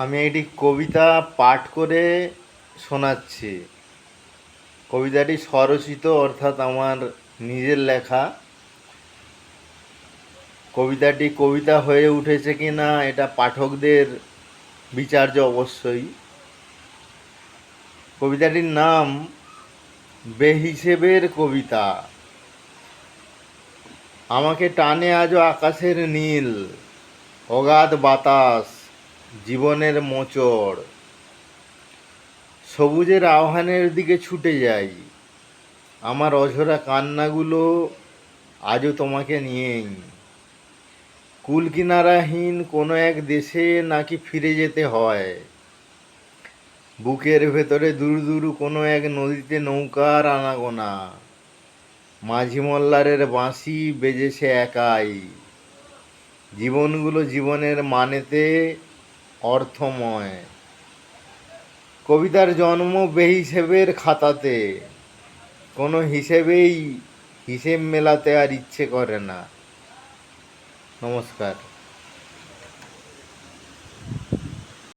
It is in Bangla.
আমি একটি কবিতা পাঠ করে শোনাচ্ছি। কবিতাটি স্বরচিত অর্থাৎ আমার নিজের লেখা। কবিতাটি কবিতা হয়ে উঠেছে কি না এটা পাঠকদের বিচার্য অবশ্যই। কবিতাটির নাম বেহিসেবের কবিতা। আমাকে টানে আজও আকাশের নীল, অগাধ বাতাস। জীবনের মোচড়। সবুজের আহ্বানের দিকে ছুটে যাই। আমার অঝরা কান্নাগুলো আজও তোমাকে নিয়েই। কুল কিনারাহীন কোনো এক দেশে নাকি ফিরে যেতে হয়। বুকের ভেতরে দূর দূর কোনো এক নদীতে নৌকার আনাগোনা। মাঝি মল্লারের বাঁশি বেজেছে একাই। জীবনগুলো জীবনের মানেতে অর্থময়। কবিতার জন্ম বেহিসেবের খাতাতে কোনো হিসেবেই হিসেব মেলাতে আর ইচ্ছে করে না। নমস্কার।